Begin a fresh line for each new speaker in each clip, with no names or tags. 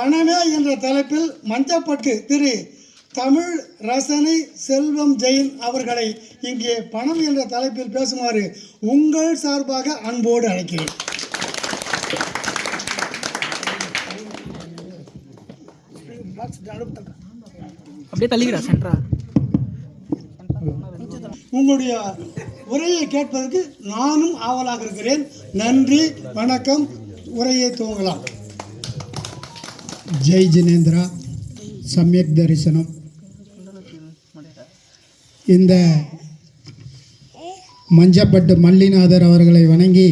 பணமே என்ற தலைப்பில் மஞ்சப்பட்டு திரு தமிழ் ரசனை செல்வம் ஜெயின் அவர்களை இங்கே பணம் என்ற தலைப்பில் பேசுமாறு உங்கள் சார்பாக அன்போடு அழைக்கிறேன்.
அப்படியே தள்ளிக்கிறா சென்ட்ரா
உங்களுடைய உரையை கேட்பதற்கு நானும் ஆவலாக இருக்கிறேன். நன்றி வணக்கம். உரையை துவங்கலாம்.
ஜெய் ஜினேந்திரா சமயக் தரிசனம் இந்த மஞ்சப்பட்டு மல்லிநாதர் அவர்களை வணங்கி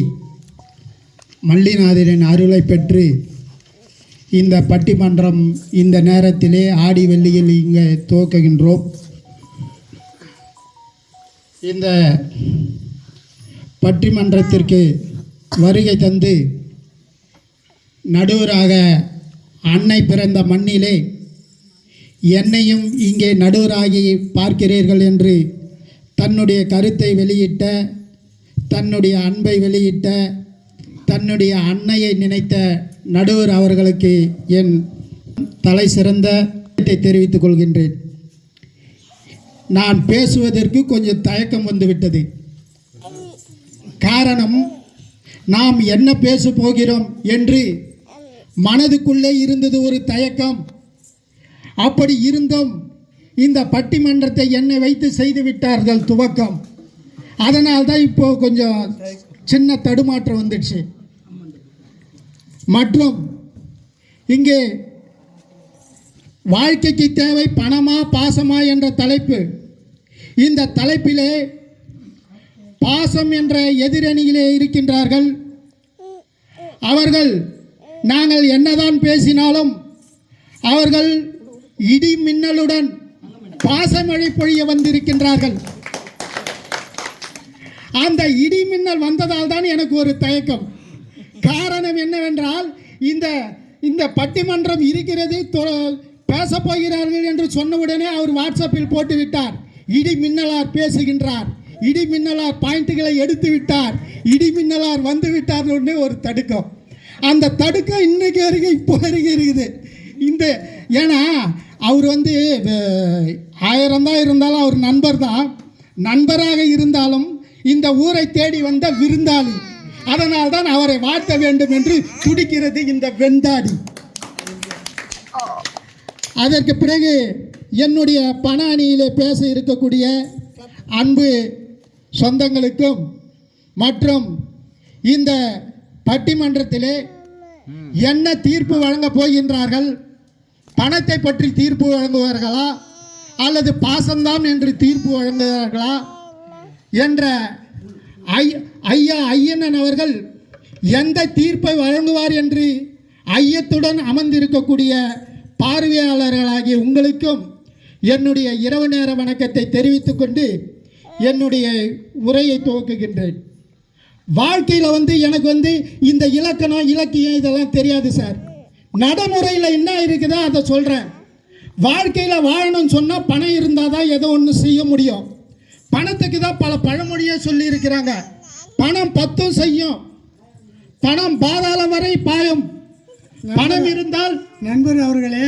மல்லிநாதரின் அருளை பெற்று இந்த பட்டிமன்றம் இந்த நேரத்திலே ஆடி வெள்ளியில் இங்கே துவக்குகின்றோம். இந்த பட்டிமன்றத்திற்கு வருகை தந்து நடுவராக அன்னை பிறந்த மண்ணிலே என்னையும் இங்கே நடுவராகி பார்க்கிறீர்கள் என்று தன்னுடைய கருத்தை வெளியிட்ட தன்னுடைய அன்பை வெளியிட்ட தன்னுடைய அன்னையை நினைத்த நடுவர் அவர்களுக்கு என் தலை சிறந்த தெரிவித்துக் கொள்கின்றேன். நான் பேசுவதற்கு கொஞ்சம் தயக்கம் வந்துவிட்டது. காரணம் நாம் என்ன பேச போகிறோம் என்று மனதுக்குள்ளே இருந்தது ஒரு தயக்கம். அப்படி இருந்தும் இந்த பட்டிமன்றத்தை என்னை வைத்து செய்து விட்டார்கள் துவக்கம். அதனால் தான் இப்போ கொஞ்சம் சின்ன தடுமாற்றம் வந்துடுச்சு. மற்றும் இங்கே வாழ்க்கைக்கு தேவை பணமா பாசமா என்ற தலைப்பு. இந்த தலைப்பிலே பாசம் என்ற எதிரணியிலே இருக்கின்றார்கள். அவர்கள் நாங்கள் என்னதான் பேசினாலும் அவர்கள் இடி மின்னலுடன் பாசமழை பொழிய வந்திருக்கின்றார்கள். அந்த இடி மின்னல் வந்ததால் தான் எனக்கு ஒரு தயக்கம். காரணம் என்னவென்றால் இந்த இந்த பட்டிமன்றம் இருக்கிறது தொ- பேசப் போகிறார்கள் என்று சொன்னவுடனே அவர் வாட்ஸ்அப்பில் போட்டுவிட்டார். இடி மின்னலார் பேசுகின்றார். இடி மின்னலார் பாயிண்ட்டுகளை எடுத்து விட்டார் இடி மின்னலார் வந்து விட்டார் ஒரு தடுக்கம். அந்த தடுக்கம் இன்னைக்கு வரைக்கும் இப்போ வரைக்கும் இருக்குது. இந்த ஏன்னா அவர் வந்து ஆயிரம் தான் இருந்தாலும் அவர் நண்பர் தான். நண்பராக இருந்தாலும் இந்த ஊரை தேடி வந்த விருந்தாளி. அதனால் தான் அவரை வாழ்த்த வேண்டும் என்று துடிக்கிறது இந்த வெந்தாடி அதற்கு பிறகு என்னுடைய பண அணியிலே பேச இருக்கக்கூடிய அன்பு சொந்தங்களுக்கும் மற்றும் இந்த பட்டிமன்றத்திலே என்ன தீர்ப்பு வழங்கப் போகின்றார்கள்? பணத்தை பற்றி தீர்ப்பு வழங்குவார்களா? அல்லது பாசம்தான் என்று தீர்ப்பு வழங்குவார்களா என்ற ஐயா ஐயனன் அவர்கள் எந்த தீர்ப்பை வழங்குவார் என்று ஐயத்துடன் அமர்ந்திருக்கக்கூடிய பார்வையாளர்களாகிய உங்களுக்கும் என்னுடைய இரவு நேர வணக்கத்தை தெரிவித்துக்கொண்டு என்னுடைய உரையை துவக்குகின்றேன். வாழ்க்கையில் வந்து எனக்கு வந்து இந்த இலக்கணம் இலக்கியம் இதெல்லாம் தெரியாது சார். நடைமுறையில் என்ன இருக்குதோ அதை சொல்கிறேன் வாழ்க்கையில் வாழணும்னு சொன்னால் பணம் இருந்தால் தான் ஏதோ ஒன்று செய்ய முடியும். பணத்துக்கு தான் பல பழமொழியே சொல்லியிருக்கிறாங்க. பணம் பத்தும் செய்யும். பணம் பாதாளம் வரை பாயும். பணம் இருந்தால்
நண்பர் அவர்களே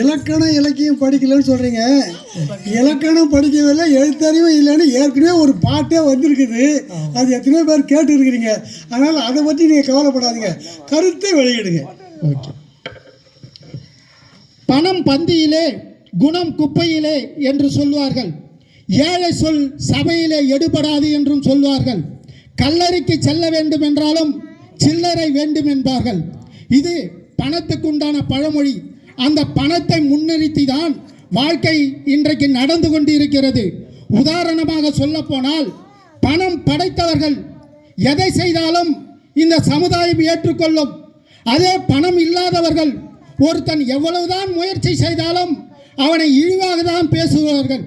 இலக்கணம் இலக்கியம் படிக்கலன்னு சொல்கிறீங்க இலக்கணம் படிக்கவில்லை எழுத்தறிவு இல்லைன்னு ஏற்கனவே ஒரு பாட்டே வந்திருக்குது. அது எத்தனையோ பேர் கேட்டு இருக்கிறீங்க அதனால் அதை பற்றி நீங்கள் கவலைப்படாதீங்க. கருத்தை வெளியிடுங்க.
ஓகே. பணம் பந்தியிலே குணம் குப்பையிலே என்று சொல்வார்கள். ஏழை சொல் சபையிலே எடுபடாது என்றும் சொல்வார்கள். கல்லறைக்கு செல்ல வேண்டும் என்றாலும் சில்லறை வேண்டும் என்பார்கள் இது பணத்துக்கு உண்டான பழமொழி. அந்த பணத்தை முன்னிறுத்தி தான் வாழ்க்கை இன்றைக்கு நடந்து கொண்டு இருக்கிறது உதாரணமாக சொல்ல போனால் பணம் படைத்தவர்கள் எதை செய்தாலும் இந்த சமுதாயம் ஏற்றுக்கொள்ளும். அதே பணம் இல்லாதவர்கள் ஒருத்தன் எவ்வளவுதான் முயற்சி செய்தாலும் அவனை இழிவாக தான் பேசுவார்கள்.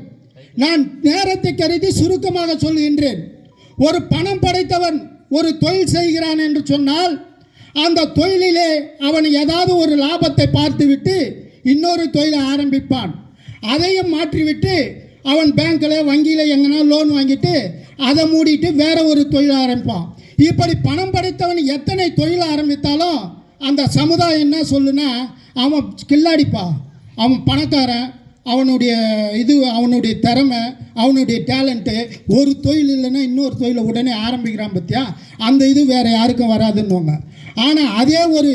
நான் நேரத்தை கருதி சுருக்கமாக சொல்கின்றேன் ஒரு பணம் படைத்தவன் ஒரு தொழில் செய்கிறான் என்று சொன்னால் அந்த தொழிலிலே அவன் ஏதாவது ஒரு லாபத்தை பார்த்துவிட்டு இன்னொரு தொழிலை ஆரம்பிப்பான். அதையும் மாற்றிவிட்டு அவன் பேங்க்கில் வங்கியில் எங்கன்னா லோன் வாங்கிட்டு அதை மூடிட்டு வேற ஒரு தொழில் ஆரம்பிப்பான். இப்படி பணம் படைத்தவன் எத்தனை தொழில் ஆரம்பித்தாலும் அந்த சமுதாயம் என்ன சொல்லுனா அவன் கில்லாடிப்பா அவன் பணக்காரன் அவனுடைய இது அவனுடைய திறமை அவனுடைய டேலண்ட்டு ஒரு தொழில் இல்லைன்னா இன்னொரு தொழிலை உடனே ஆரம்பிக்கிறான் பத்தியா? அந்த இது வேற யாருக்கும் வராதுன்னுவாங்க. ஆனால் அதே ஒரு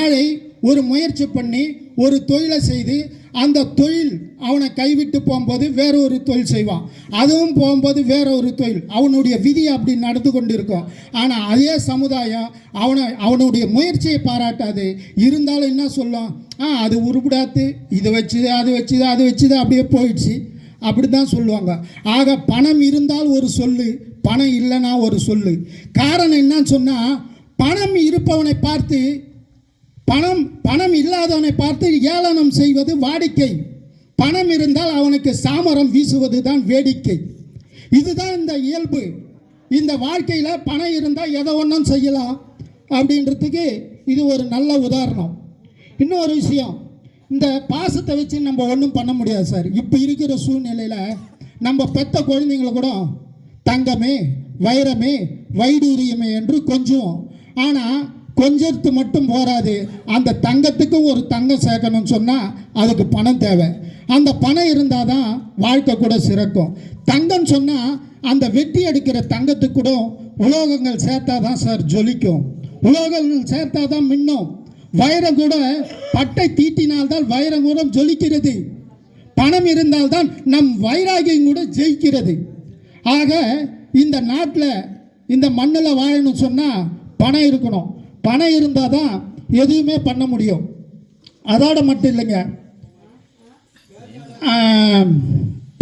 ஏழை ஒரு முயற்சி பண்ணி ஒரு தொழிலை செய்து அந்த தொழில் அவனை கைவிட்டு போகும்போது வேற ஒரு தொழில் செய்வான். அதுவும் போகும்போது வேற ஒரு தொழில். அவனுடைய விதி அப்படி நடந்து கொண்டு இருக்கும் ஆனால் அதே சமுதாயம் அவனை அவனுடைய முயற்சியை பாராட்டாது. இருந்தாலும் என்ன சொல்லும்? ஆ அது உருப்பிடாத்து இதை வச்சுது அது வச்சுது அது வச்சுது அப்படியே போயிடுச்சு. அப்படி தான் சொல்லுவாங்க. ஆக பணம் இருந்தால் ஒரு சொல்லு பணம் இல்லைன்னா ஒரு சொல்லு. காரணம் என்னன்னு சொன்னால் பணம் இருப்பவனை பார்த்து பணம் பணம் இல்லாதவனை பார்த்து ஏளனம் செய்வது வாடிக்கை. பணம் இருந்தால் அவனுக்கு சாமரம் வீசுவது தான் வேடிக்கை. இதுதான் இந்த இயல்பு. இந்த வாழ்க்கையில் பணம் இருந்தால் எதை ஒன்றும் செய்யலாம் அப்படின்றதுக்கு இது ஒரு நல்ல உதாரணம். இன்னொரு விஷயம் இந்த பாசத்தை வச்சு நம்ம ஒன்றும் பண்ண முடியாது சார். இப்போ இருக்கிற சூழ்நிலையில் நம்ம பெத்த குழந்தைங்கள கூட தங்கமே வைரமே வைடூரியமே என்று கொஞ்சம் ஆனால் கொஞ்சத்து மட்டும் போராது அந்த தங்கத்துக்கும் ஒரு தங்கம் சேர்க்கணும்னு சொன்னால் அதுக்கு பணம் தேவை. அந்த பணம் இருந்தால் தான் வாழ்க்கை கூட சிறக்கும். தங்கம் சொன்னால் அந்த வெட்டி எடுக்கிற தங்கத்துக்கு கூட உலோகங்கள் சேர்த்தா தான் சார் ஜொலிக்கும். உலோகங்கள் சேர்த்தா தான் மின்னும். வைரம் கூட பட்டை தீட்டினால்தான் வைரம் கூட ஜொலிக்கிறது. பணம் இருந்தால்தான் நம் வைராகியம் கூட ஜெயிக்கிறது. ஆக இந்த நாட்டில் இந்த மண்ணில் வாழணும் சொன்னால் பணம் இருக்கணும். பணம் இருந்தால் தான் எதுவுமே பண்ண முடியும். அதோட மட்டும் இல்லைங்க.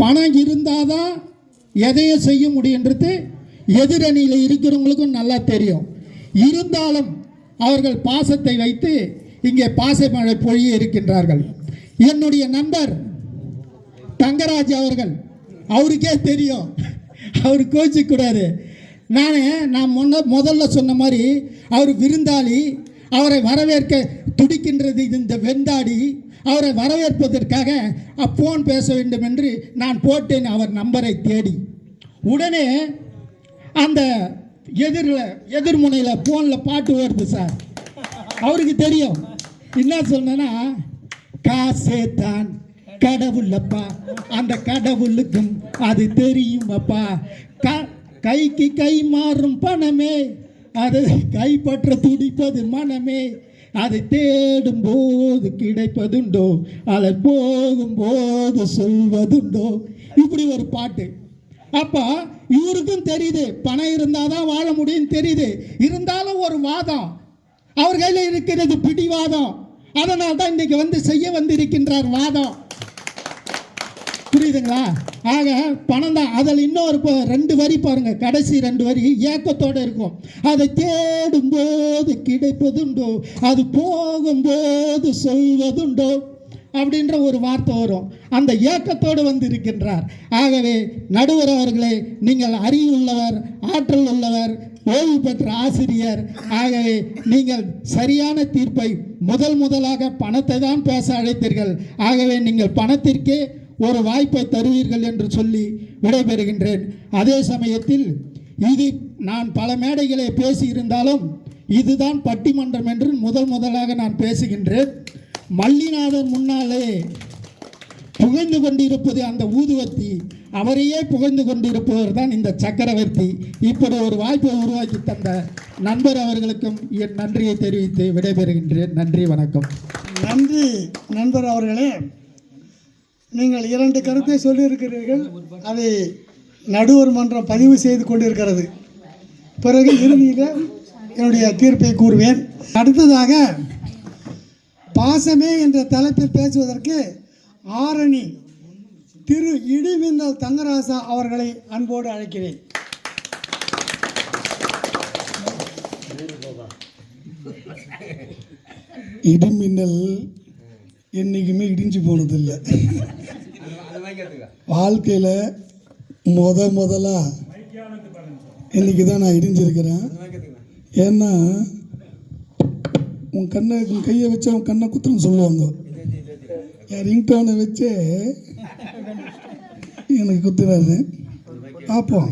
பணம் இருந்தால் தான் எதையும் செய்ய முடியுன்றது எதிரணியில் இருக்கிறவங்களுக்கும் நல்லா தெரியும். இருந்தாலும் அவர்கள் பாசத்தை வைத்து இங்கே பாசமழை பொழிய இருக்கின்றார்கள். என்னுடைய நண்பர் தங்கராஜ் அவர்கள் அவருக்கே தெரியும். அவர் கோச்சிக்கூடாது நான் நான் முன்ன முதல்ல சொன்ன மாதிரி அவர் விருந்தாளி அவரை வரவேற்க துடிக்கின்றது இந்த வெந்தாடி அவரை வரவேற்பதற்காக ஃபோன் பேச வேண்டும் என்று நான் போட்டேன் அவர் நம்பரை தேடி. உடனே அந்த எதிரில் எதிர்முனையில் ஃபோனில் பாட்டு வருது சார் அவருக்கு தெரியும். என்ன சொன்னேன்னா காசே தான் கடவுள் அப்பா. அந்த கடவுளுக்கும் அது தெரியும் அப்பா. கைக்கு கை மாறும் பணமே அது கைப்பற்ற துடிப்பது மனமே. அதை தேடும் போது கிடைப்பதுண்டோ அதை போகும் போது சொல்வதுண்டோ. இப்படி ஒரு பாட்டு. அப்போ இவருக்கும் தெரியுது பணம் இருந்தால் தான் வாழ முடியும் தெரியுது. இருந்தாலும் ஒரு வாதம். அவர் கையில் இருக்கிறது பிடிவாதம். அதனால் தான் இன்னைக்கு வந்து செய்ய வந்திருக்கின்றார் வாதம். புரியுதுங்களா? ஆக பணம் தான் அதில் இன்னொரு ப- ரெண்டு வரி பாருங்கள் கடைசி ரெண்டு வரி ஏக்கத்தோடு இருக்கும். அதை தேடும்போது கிடைப்பதுண்டோ அது போகும்போது சொல்வதுண்டோ அப்படின்ற ஒரு வார்த்தை வரும். அந்த ஏக்கத்தோடு வந்து இருக்கின்றார் ஆகவே நடுவர் அவர்களே நீங்கள் அறிவுள்ளவர் ஆற்றல் உள்ளவர் ஓய்வு பெற்ற ஆசிரியர். ஆகவே நீங்கள் சரியான தீர்ப்பை முதல் முதலாக பணத்தை தான் பேச அழைத்தீர்கள். ஆகவே நீங்கள் பணத்திற்கே ஒரு வாய்ப்பை தருவீர்கள் என்று சொல்லி விடைபெறுகின்றேன். அதே சமயத்தில் இது நான் பல மேடைகளை பேசியிருந்தாலும் இதுதான் பட்டிமன்றம் என்று முதல் முதலாக நான் பேசுகின்றேன். மல்லிநாதன் முன்னாலே புகழ்ந்து கொண்டிருப்பது அந்த ஊதுவத்தி அவரையே புகழ்ந்து கொண்டிருப்பவர் தான் இந்த சக்கரவர்த்தி. இப்படி ஒரு வாய்ப்பை உருவாக்கி தந்த நண்பர் அவர்களுக்கும் என் நன்றியை தெரிவித்து விடைபெறுகின்றேன். நன்றி வணக்கம்.
நன்றி நண்பர் அவர்களே. நீங்கள் இரண்டு கருத்தை சொல்லியிருக்கிறீர்கள். அதை நடுவர் மன்றம் பதிவு செய்து கொண்டிருக்கிறது. பிறகு இறுதியில் என்னுடைய தீர்ப்பை கூறுவேன். அடுத்ததாக பாசமே என்ற தலைப்பில் பேசுவதற்கு ஆரணி திரு இடிமின்னல் தங்கராசா அவர்களை அன்போடு அழைக்கிறேன். இடிமின்னல் என்றைக்குமே இடிஞ்சு போனதில்லை. வாழ்க்கையில் முத முதலாக இன்னைக்கு தான் நான் இடிஞ்சிருக்கிறேன். ஏன்னா உன் கண்ணை உன் கையை வச்சு அவன் கண்ணை குத்துன்னு சொல்லுவாங்க. என் ரிங்டோனை வச்சு எனக்கு குத்துறாரு. பார்ப்போம்.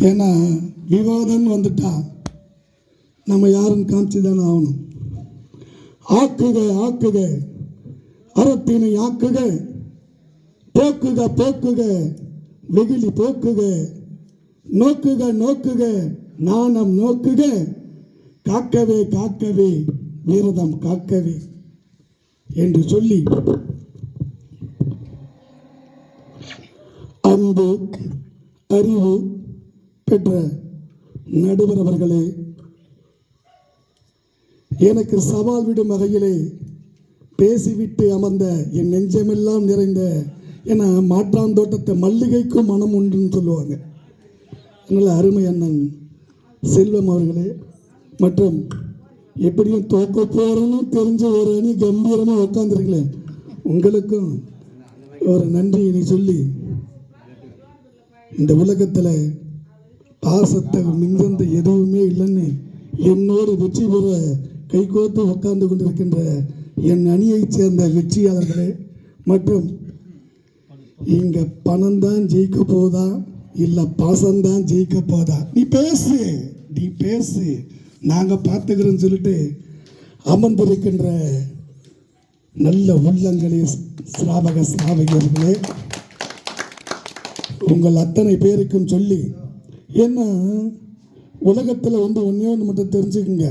ஏன்னா விவாதம்னு வந்துட்டா நம்ம யாருன்னு காமிச்சு தானே ஆகணும். ஆக்குக ஆக்குக.
அறத்தினை ஆக்குக. போக்குக போக்குக வெகுளி போக்குக. நோக்குக நோக்குக நாணம் நோக்குக. காக்கவே காக்கவே விரதம் காக்கவே என்று சொல்லி அன்பு அறிவு பெற்ற நடுவர் அவர்களே எனக்கு சவால் விடும் வகையிலே பேசிவிட்டு அமர்ந்த என் நெஞ்சமெல்லாம் நிறைந்த ஏன்னா மாற்றாந்தோட்டத்தை மல்லிகைக்கும் மனம் உண்டுன்னு சொல்லுவாங்க. அதனால் அருமை அண்ணன் செல்வம் அவர்களே. மற்றும் எப்படியும் தோக்க போகிறோன்னு தெரிஞ்ச ஒரு அணி கம்பீரமாக உட்காந்துருக்கல உங்களுக்கும் ஒரு நன்றியினை சொல்லி இந்த உலகத்தில் பாசத்தை மிஞ்சந்த எதுவுமே இல்லைன்னு என்னோடு வெற்றி பெற கைகோத்து உட்கார்ந்து கொண்டிருக்கின்ற என் அணியைச் சேர்ந்த வெற்றியாளர்களே. மற்றும் இங்க பணம் தான் ஜெயிக்க போதா? இல்ல பாசம் தான் ஜெயிக்க போதா? நீ பேசு நீ பேசு. நாங்க பார்த்துக்கிறோன்னு சொல்லிட்டு அமர்ந்திருக்கின்ற நல்ல உள்ளங்களே ஸ்ராவக சிராவகியர்களே உங்கள் அத்தனை பேருக்கும் சொல்லி ஏன்னா உலகத்தில் வந்து ஒன்றே ஒன்று மட்டும் தெரிஞ்சுக்குங்க.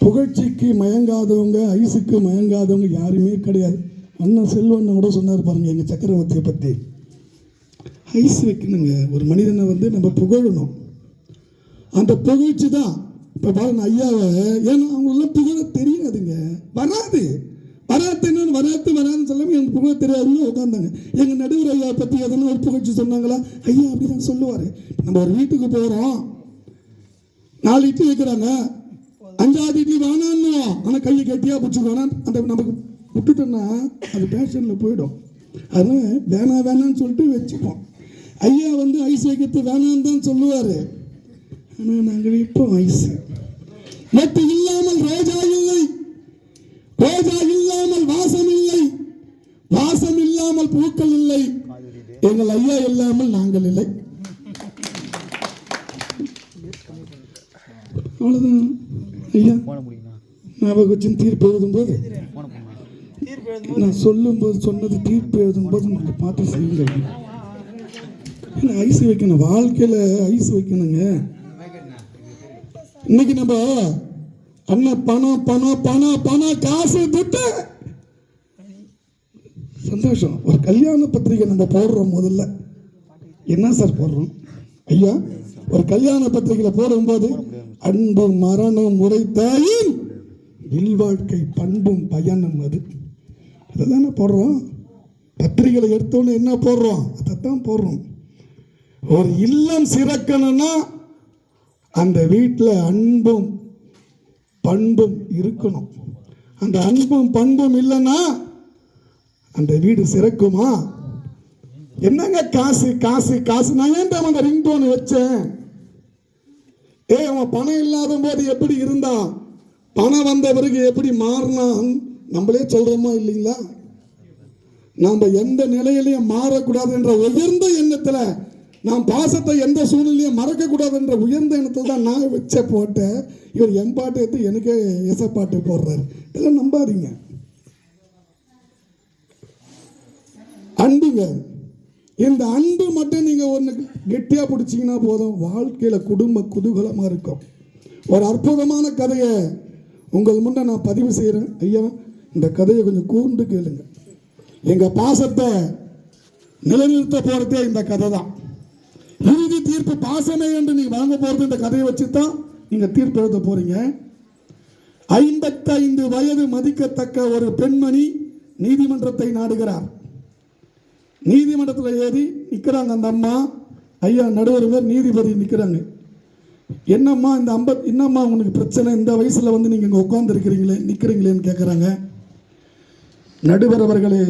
புகழ்ச்சிக்கு மயங்காதவங்க ஐசுக்கு மயங்காதவங்க யாருமே கிடையாது. அண்ணன் செல்வண்ணன் கூட சொன்னார் பாருங்கள் எங்கள் சக்கரவர்த்தியை பற்றி ஐஸ் வைக்கணுங்க. ஒரு மனிதனை வந்து நம்ம புகழணும். அந்த புகழ்ச்சி தான். இப்போ பாருங்க ஐயாவை ஏன்னா அவங்களெல்லாம் புகழ தெரியாதுங்க. வராது. வராத்து என்னன்னு வராத்து வராதுன்னு சொல்லாமல் எனக்கு புகழ தெரியாதுன்னு உட்காந்தாங்க எங்கள் நடுவர் ஐயா பற்றி எதனா ஒரு புகழ்ச்சி சொன்னாங்களா? ஐயா அப்படி தான் சொல்லுவார். நம்ம ஒரு வீட்டுக்கு போகிறோம் நாலு இட்லி வைக்கிறாங்க. அஞ்சாவது இட்லி வேணான்னு ஆனால் கையை கட்டியாக பிடிச்சிக்கோனா அந்த நமக்கு விட்டுட்டோன்னா அது பேஷனில் போயிடும். அதனால் வேணாம் வேணாம்னு சொல்லிட்டு வச்சுப்போம். ஐயா வந்து ஐஸ் வைக்கிறது வேணான்னு தான் சொல்லுவார். ஆனால் நாங்கள் வைப்போம் ஐஸ். மட்டு இல்லாமல் ரோஜா இல்லை. ரோஜா இல்லாமல் வாசம் இல்லை. வாசம் இல்லாமல் பூக்கள் இல்லை. எங்கள் ஐயா இல்லாமல் நாங்கள் இல்லை. அவ்வளோதான் ஐயா ஞாபகம் தீர்ப்பு எழுதும்போது. நான் சொல்லும்போது சொன்னது தீர்ப்பு எழுதும்போது நீங்கள் பார்த்து செய்யுங்க ஐஸ் வைக்கணும்? வாழ்க்கையில் ஐஸ் வைக்கணுங்க. இன்னைக்கு நம்ம அண்ணன் பணம் பணம் பணம் பணம் காசு துட்டு. சந்தோஷம். ஒரு கல்யாண பத்திரிகை நம்ம போடுறோம் முதல்ல. என்ன சார் போடுறோம்? ஐயா ஒரு கல்யாண பத்திரிகையில் போடும்போது அன்பும் மரணம் உரைத்தாயின் இல்வாழ்க்கை பண்பும் பயனும் அது. அதை தானே போடுறோம். பத்திரிகைகளை எடுத்தோன்னு என்ன போடுறோம்? அதை தான் போடுறோம். ஒரு இல்லம் சிறக்கணும்னா அந்த வீட்டில் அன்பும் பண்பும் இருக்கணும். அந்த அன்பும் பண்பும் இல்லைன்னா அந்த வீடு சிறக்குமா? என்னங்க காசு காசு காசு? நான் ஏன்டா அந்த ரிங்டோன் வச்சேன்? ஏய் அவன் பணம் இல்லாத போது எப்படி இருந்தான்? பணம் வந்த பிறகு எப்படி மாறினான்? நம்மளே சொல்றோமா இல்லைங்களா? நாம் எந்த நிலையிலையும் மாறக்கூடாது என்ற உயர்ந்த எண்ணத்தில் நாம் பாசத்தை எந்த சூழ்நிலையும் மறக்கக்கூடாது என்ற உயர்ந்த எண்ணத்தில் தான் நான் வச்ச போட்டேன் இவர் என் பாட்டு எடுத்து எனக்கே எசப்பாட்டு போடுறாரு. இதெல்லாம் நம்பாதீங்க. அன்புங்க இந்த அன்பு மட்டும் நீங்கள் ஒன்று கெட்டியாக பிடிச்சிங்கன்னா போதும். வாழ்க்கையில் குடும்ப குதூகலமாக இருக்கும். ஒரு அற்புதமான கதையை உங்கள் முன்னே நான் பதிவு செய்கிறேன் ஐயா இந்த கதையை கொஞ்சம் கூர்ந்து கேளுங்க. எங்கள் பாசத்தை நிலைநிறுத்த போகிறதே இந்த கதை தான். இறுதி தீர்ப்பு பாசமே என்று நீங்கள் வாங்க போகிறது இந்த கதையை வச்சு தான் நீங்கள் தீர்ப்பு எழுத போகிறீங்க ஐம்பத்தைந்து வயது மதிக்கத்தக்க ஒரு பெண்மணி நீதிமன்றத்தை நாடுகிறார். நீதிமன்றத்தில் ஏறி நிற்கிறாங்க அந்த அம்மா. ஐயா நடுவர் நீதிபதி நிற்கிறாங்க என்னம்மா இந்த ஐம்பத் என்னம்மா உங்களுக்கு பிரச்சனை? இந்த வயசில் வந்து நீங்கள் இங்கே உட்காந்துருக்கிறீங்களே நிற்கிறீங்களேன்னு கேட்குறாங்க நடுவர் அவர்களே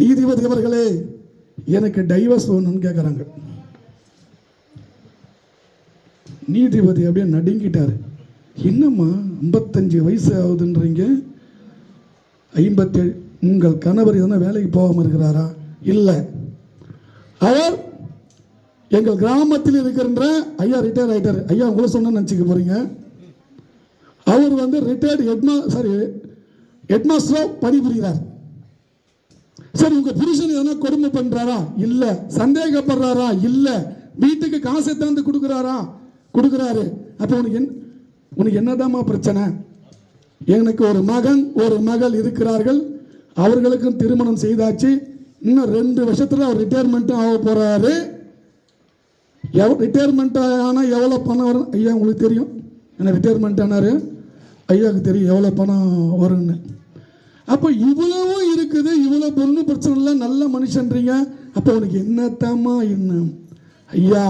நீதிபதி அவர்களே எனக்கு டைவர்ஸ் வேணும்னு கேட்குறாங்க நீதிபதி அப்படியே நடுங்கிட்டார். என்னம்மா ஐம்பத்தஞ்சு வயசு ஆகுதுன்றீங்க? ஐம்பத்தேழு உங்கள் கணவர் எதனா வேலைக்கு போகாமல் இருக்கிறாரா? இல்லை. அவர் எங்கள் கிராமத்தில் இருக்கின்ற ஐயா ரிட்டையர் ஆயிட்டார். ஐயா உங்களை சொன்ன நினச்சிக்க போகிறீங்க அவர் வந்து ரிட்டையர்டு ஹெட்மா சாரி ஹெட்மாஸ்டரோ பணிபுரிகிறார். சரி உங்க புருஷன் எதனா கொடுமை பண்றாரா? இல்ல. சந்தேகப்படுறாரா? இல்ல. வீட்டுக்கு காசை தந்து கொடுக்குறாரா? கொடுக்குறாரு. அப்போ உனக்கு என் உனக்கு என்னதாம்மா பிரச்சனை? எனக்கு ஒரு மகன் ஒரு மகள் இருக்கிறார்கள். அவர்களுக்கும் திருமணம் செய்தாச்சு. இன்னும் ரெண்டு வருஷத்தில் அவர் ரிட்டையர்மெண்ட்டும் ஆக போகிறாரு எவ் ரிட்டையர்மெண்ட் ஆனால் எவ்வளோ பணம் வரும்? ஐயா உங்களுக்கு தெரியும். என்ன ரிட்டையர்மெண்ட் ஆனாரு? ஐயாவுக்கு தெரியும் எவ்வளோ பணம் வரும்னு. அப்போ இவ்வளவும் இருக்குது இவ்வளோ பொண்ணு பிரச்சனை இல்லை நல்ல மனுஷன்றீங்க. அப்போ உனக்கு என்னத்தாம்மா என்ன ஐயா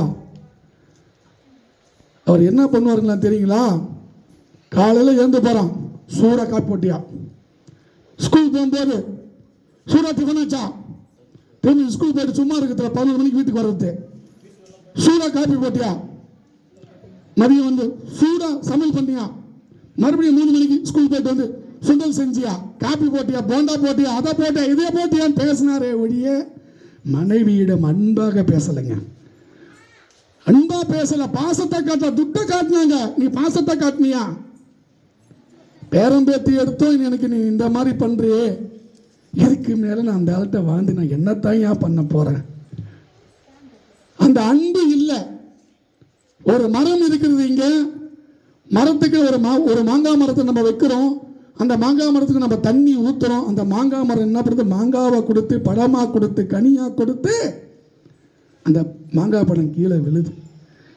அவர் என்ன பண்ணுவாருங்களா தெரியுங்களா? காலையில் எழுந்து போகிறான் சூடாக காப்பி போட்டியா? ஸ்கூல் போகும்போது சூடாக டிஃபனாச்சா திரும்பி ஸ்கூல் போயிட்டு சும்மா இருக்கிற பதினொரு மணிக்கு வீட்டுக்கு வர்றது. சூடா காப்பி போட்டியா? மதியம் வந்து சூடா சமையல் பண்ணியா? மறுபடியும் மூணு மணிக்கு ஸ்கூல் போயிட்டு வந்து சுண்டல் செஞ்சியா? காப்பி போட்டியா? போண்டா போட்டியா? அதை போட்டியா? இதே போட்டியான்னு பேசினாரே ஒழிய மனைவியிடம் அன்பாக பேசலைங்க. அன்பா பேசல பாசத்தை காட்ட துட்டை காட்டினாங்க. நீ பாசத்தை காட்டினியா? பேரம் பேத்தி எடுத்தோம் எனக்கு நீ இந்த மாதிரி பண்றியே. இதுக்கு மேல நான் அந்த ஆள்கிட்ட வாழ்ந்து நான் என்னத்தான் ஏன் பண்ண போறேன்? அந்த அன்பு இல்லை. ஒரு மரம் இருக்கிறது இங்க. மரத்துக்கு ஒரு மா ஒரு மாங்காய் மரத்தை நம்ம வைக்கிறோம். அந்த மாங்காய் மரத்துக்கு நம்ம தண்ணி ஊற்றுறோம் அந்த மாங்காய் மரம் என்ன பண்ணுறது மாங்காவை கொடுத்து பழமாக கொடுத்து கனியாக கொடுத்து அந்த மாங்காய் பழம் கீழே விழுது.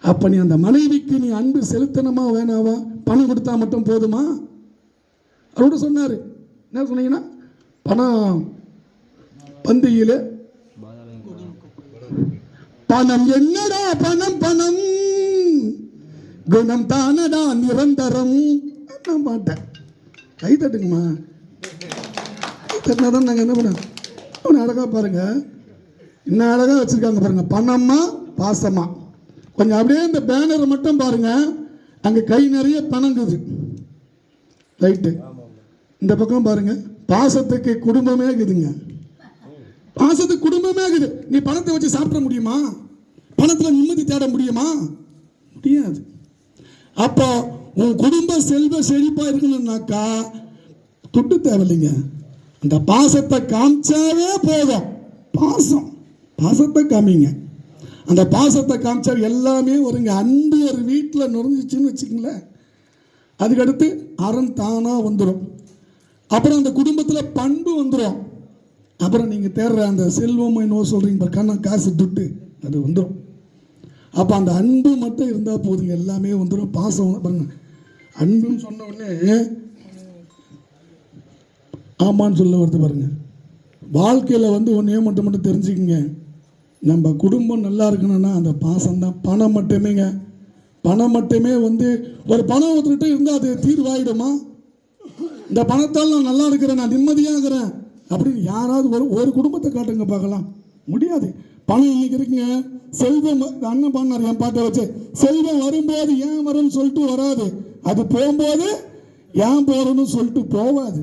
அப்போ நீ அந்த மனைவிக்கு நீ அன்பு செலுத்தணுமா வேணாவா? பணம் கொடுத்தா மட்டும் போதுமா? அவரோட சொன்னார். என்ன சொன்னீங்கன்னா பணம் பந்தியில் பணம் என்னடா பணம் பணம்? குணம் தானடா நிரந்தரம்? நான் மாட்டேன். கை தட்டுங்கம்மா. தட்டினா தான் நாங்கள் என்ன பண்ணுவோம் அவனை அழகாக பாருங்க. இன்னும் அழகாக வச்சுருக்காங்க பாருங்கள் பணமா பாசமா கொஞ்சம் அப்படியே இந்த பேனரை மட்டும் பாருங்க. அங்கே கை நிறைய பணங்குது. ரைட்டு இந்த பக்கம் பாருங்க. பாசத்துக்கு குடும்பமே இருக்குதுங்க. பாசத்துக்கு குடும்பமே இருக்குது. நீ பணத்தை வச்சு சாப்பிட முடியுமா? பணத்தில் நிம்மதி தேட முடியுமா? முடியாது. அப்போ உன் குடும்ப செல்வ செழிப்பாக இருக்கணும்னாக்கா துட்டு தேவையில்லைங்க. அந்த பாசத்தை காமிச்சாவே போதும். பாசம். பாசத்தை காமிங்க. அந்த பாசத்தை காமிச்சா எல்லாமே வருங்க. அன்பு ஒரு வீட்டில் நுழைஞ்சிச்சின்னு வச்சுக்கங்களேன். அதுக்கடுத்து அறம் தானாக வந்துடும் அப்புறம் அந்த குடும்பத்தில் பண்பு வந்துடும் அப்புறம் நீங்கள் தேடுற அந்த செல்வம் என்னவோ சொல்கிறீங்க பாரு, கண்ணா காசு துட்டு அது வந்துடும் அப்போ அந்த அன்பு மட்டும் இருந்தால் போதுங்க. எல்லாமே வந்துடும் பாசம் பாருங்கள் அன்புன்னு சொன்ன உடனே ஆமான்னு சொல்ல வருது பாருங்க. வாழ்க்கையில் வந்து ஒன்றே மட்டும் மட்டும் தெரிஞ்சுக்கங்க. நம்ம குடும்பம் நல்லா இருக்கணும்னா அந்த பாசம் தான். பணம் மட்டுமேங்க. பணம் மட்டுமே வந்து ஒரு பணம் ஒருத்தர்கிட்ட இருந்தால் அது தீர்வாயிடுமா? இந்த பணத்தால் நான் நல்லா இருக்கிறேன் நான் நிம்மதியாக இருக்கிறேன். அப்படின்னு யாராவது ஒரு ஒரு குடும்பத்தை காட்டுங்க பார்க்கலாம். முடியாது. பணம் இன்னைக்கு இருக்குங்க. செல்வம் அண்ணன் பண்ணார் என் பாட்டை வச்சு. செல்வம் வரும்போது ஏன் வரும்னு சொல்லிட்டு வராது. அது போகும்போது ஏன் போறேன்னு சொல்லிட்டு போவாது.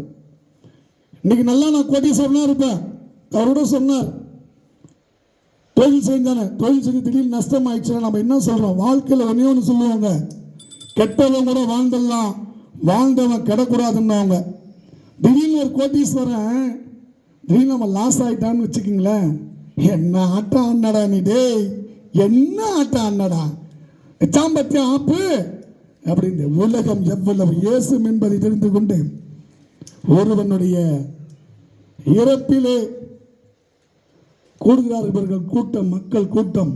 இன்னைக்கு நல்லா நான் கோட்டீஸ்வரனா இருப்பேன் அவரோட சொன்னார். தொழில் செஞ்சானே தொழில் செஞ்சு திடீர்னு நஷ்டம் ஆயிடுச்சுன்னா நம்ம என்ன சொல்றோம்? வாழ்க்கையில் ஒன்னே ஒன்று சொல்லுவாங்க. கெட்டவன் கூட வாழ்ந்துடலாம். வாழ்ந்தவன் கெடக்கூடாதுன்னு திடீர்னு ஒரு கோட்டீஸ்வரன் திடீர்னு நம்ம லாஸ் ஆயிட்டான்னு வச்சுக்கிங்களேன். என்ன ஆட்டம் ஆடினடா நீ டேய்? என்ன ஆட்டம் ஆடினடா? எச்சாம்பத்தியம் ஆப்பு? அப்படி இந்த உலகம் எவ்வளவு இயேசும் என்பதை தெரிந்து கொண்டு ஒருவனுடைய இறப்பிலே கூடுகிறார் இவர்கள் கூட்டம் மக்கள் கூட்டம்.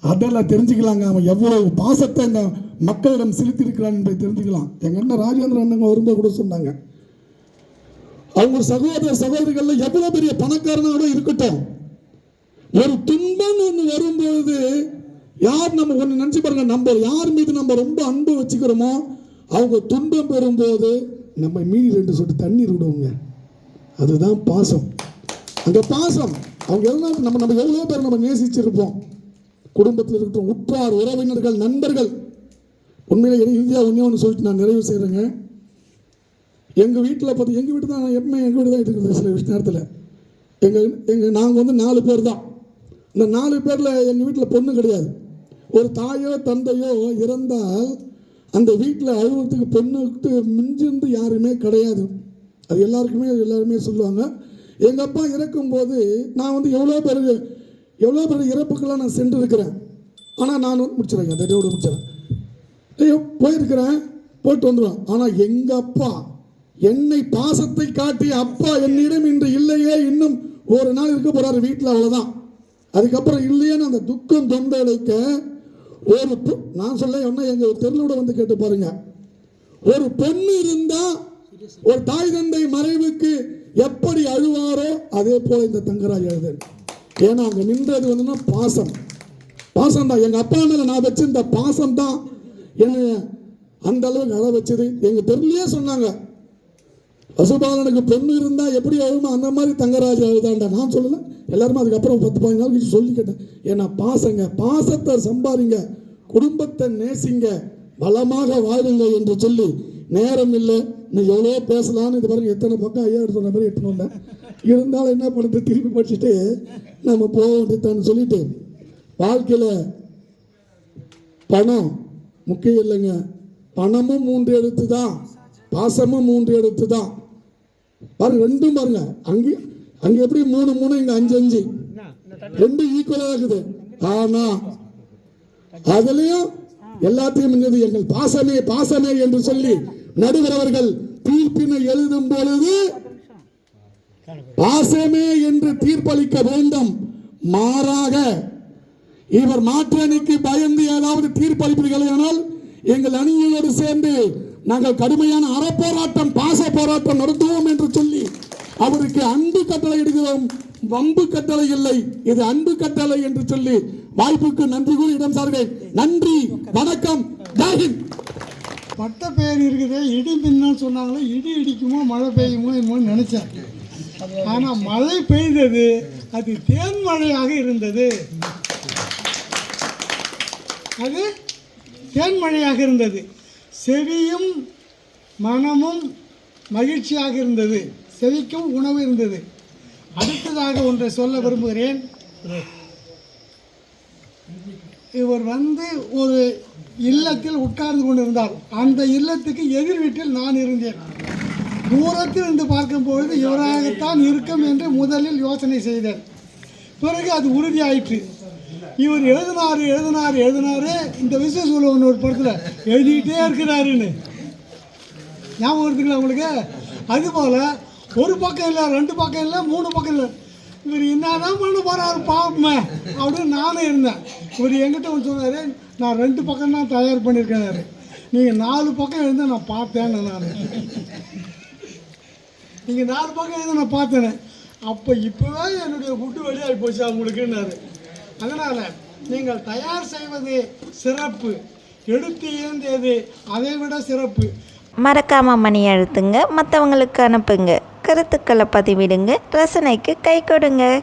அதெல்லாம் தெரிஞ்சுக்கலாங்க. அவன் எவ்வளவு பாசத்தை இந்த மக்களிடம் செலுத்தியிருக்கிறான் என்பதை தெரிஞ்சுக்கலாம். எங்க அண்ணன் ராஜேந்திர அண்ணங்க வரும்போது கூட சொன்னாங்க. அவங்க சகோதர சகோதரிகள் எவ்வளவு பெரிய பணக்காரனாக இருக்கட்டும். ஒரு துன்பம் ஒன்று வரும்போது யார் நம்ம ஒன்று நினச்சி பாருங்க நம்ம யார் மீது நம்ம ரொம்ப அன்பு வச்சுக்கிறோமோ அவங்க துன்பம் பெறும்போது நம்ம மீறி ரெண்டு சொட்டு தண்ணீர் விடுவோங்க. அதுதான் பாசம். அந்த பாசம் அவங்க எவ்வளோ நம்ம நம்ம எவ்வளோ பேர் நம்ம நேசிச்சிருப்போம். குடும்பத்தில் இருக்கட்டும் உற்றார் உறவினர்கள் நண்பர்கள். உண்மையில இறுதியாக ஒன்றே ஒன்று சொல்லிட்டு நான் நிறைவு செய்கிறேங்க எங்கள் வீட்டில் பார்த்து எங்கள் வீட்டு தான் நான் எப்பவுமே எங்கள் வீடு தான் இருக்கிறது சில நேரத்தில் எங்கள் எங்கள் நாங்கள் வந்து நாலு பேர் தான். இந்த நாலு பேரில் எங்கள் வீட்டில் பொண்ணு கிடையாது. ஒரு தாயோ தந்தையோ இறந்தால் அந்த வீட்டில் அழுவத்துக்கு பெண்ணுக்கு மிஞ்சிருந்து யாருமே கிடையாது. அது எல்லாருக்குமே எல்லாருமே சொல்லுவாங்க. எங்கள் அப்பா இறக்கும்போது நான் வந்து எவ்வளோ பேர் எவ்வளோ பேர் இறப்புக்கெல்லாம் நான் சென்றிருக்கிறேன். ஆனால் நான் வந்து முடிச்சிடுறேங்க அந்த இதோட முடிச்சிடறேன். ஐயோ போயிருக்கிறேன் போயிட்டு வந்துடுவேன். ஆனால் எங்கள் அப்பா என்னை பாசத்தை காட்டிய அப்பா என்னிடம் இன்று இல்லையே. இன்னும் ஒரு நாள் இருக்க போகிறார் வீட்டில் அவ்வளோதான் அதுக்கப்புறம் இல்லையேன்னு அந்த துக்கம் தொண்டடைக்க ஒரு பொ- நான் சொல்ல என்ன எங்கள் தெருளோட வந்து கேட்டு பாருங்க. ஒரு பெண் இருந்தா ஒரு தாய் தந்தை மறைவுக்கு எப்படி அழுவாரோ அதே போல இந்த தங்கராஜ் எழுதன் ஏன்னா அங்க நின்றது வந்துன்னா பாசம். பாசம் தான் எங்க அப்பா மேல நான் வச்சிருந்த பாசம் தான் என்ன அந்த அளவுக்கு அழ வச்சது எங்க தெருலயே சொன்னாங்க பசுபாலனுக்கு பெண்ணு இருந்தால் எப்படி அழுமோ அந்த மாதிரி தங்கராஜ் அழுதாண்டா நான் சொல்லலை. எல்லாருமே அதுக்கப்புறம் பத்து பதினஞ்சு நாள் கழிச்சு சொல்லி கேட்டேன். ஏன்னா பாசங்க பாசத்தை சம்பாதிங்க குடும்பத்தை நேசிங்க பலமாக வாழுங்க என்று சொல்லி நேரம் இல்லை. இன்னும் எவ்வளோ பேசலாம்னு இது பாருங்க எத்தனை பக்கம் ஐயா சொன்ன மாதிரி எட்டுன்னு வந்தேன். இருந்தாலும் என்ன பண்ணுறது? திருப்பி படிச்சுட்டு நம்ம போக வேண்டியதான்னு சொல்லிட்டு வாழ்க்கையில் பணம் முக்கியம் இல்லைங்க. பணமும் மூன்று எழுத்து தான் பாசமும் மூன்று எழுத்து தான் பாருங்க ரெண்டும் பாருங்க. அங்கே அங்க எப்படி? மூணு மூணு இங்க அஞ்சு அஞ்சு. ரெண்டு ஈக்குவலா இருக்குது ஆனா அதுலயும் எல்லாத்தையும் எங்கள் பாசமே பாசமே என்று சொல்லி நடுவர் தீர்ப்பினை எழுதும் பொழுது பாசமே என்று தீர்ப்பளிக்க வேண்டும். மாறாக இவர் மாற்றணிக்கு பயந்து ஏதாவது தீர்ப்பளிப்பீர்கள் ஆனால் எங்கள் அணியோடு சேர்ந்து நாங்கள் கடுமையான அறப்போராட்டம் பாச போராட்டம் நடத்துவோம் என்று சொல்லி அவருக்கு அன்பு கட்டளை இடுகிறோம். வம்பு கட்டளை இல்லை. இது அன்பு கட்டளை என்று சொல்லி வாய்ப்புக்கு நன்றி கூறி இடம் சார்கிறேன். நன்றி வணக்கம். ஜாகிந்த்
பட்ட பெயர் இருக்குது. இடி மின்னல் சொன்னாங்களே இடி இடிக்குமோ மழை பெய்யுமோ என்னமோ நினைச்சேன். ஆனால் மழை பெய்தது அது தேன்மழையாக இருந்தது. அது தேன்மழையாக இருந்தது. செவியும் மனமும் மகிழ்ச்சியாக இருந்தது. செவிக்கும் உணவு இருந்தது. அடுத்ததாக ஒன்றை சொல்ல விரும்புகிறேன். இவர் வந்து ஒரு இல்லத்தில் உட்கார்ந்து கொண்டிருந்தார். அந்த இல்லத்துக்கு எதிர் வீட்டில் நான் இருந்தேன். தூரத்தில் இருந்து பார்க்கும்பொழுது இவராகத்தான் இருக்கும் என்று முதலில் யோசனை செய்தேன். பிறகு அது உறுதியாயிற்று. இவர் எழுதினாரு எழுதினாரு எழுதினாரு. இந்த விஷயம் சொல்லுவோம் ஒரு படத்தில் எழுதிக்கிட்டே இருக்கிறாருன்னு. ஞாபகம் இருக்குங்களா உங்களுக்கு? அதுபோல் ஒரு பக்கம் இல்லை ரெண்டு பக்கம் இல்லை மூணு பக்கம் இல்லை. இவர் என்னதான் பண்ண போறாரு பாப்பமே அப்படின்னு நானும் இருந்தேன். இவர் எங்கிட்ட ஒன்று சொன்னார் நான் ரெண்டு பக்கம் தான் தயார் பண்ணியிருக்கேனாரு நீங்கள் நாலு பக்கம் எழுந்து நான் பார்த்தேன்னு நான் நீங்கள் நாலு பக்கம் எழுந்து நான் பார்த்தேனே. அப்போ இப்போவே என்னுடைய குட்டு வெளியாகி போச்சு அவங்களுக்குன்னாரு. அதனால் நீங்கள் தயார் செய்வது சிறப்பு. எடுத்து ஏந்தியது அதை விட சிறப்பு.
மறக்காம மணி அழுத்துங்க மற்றவங்களுக்கு அனுப்புங்க. கருத்துக்களை பதிவிடுங்க ரசனைக்கு கை கொடுங்க.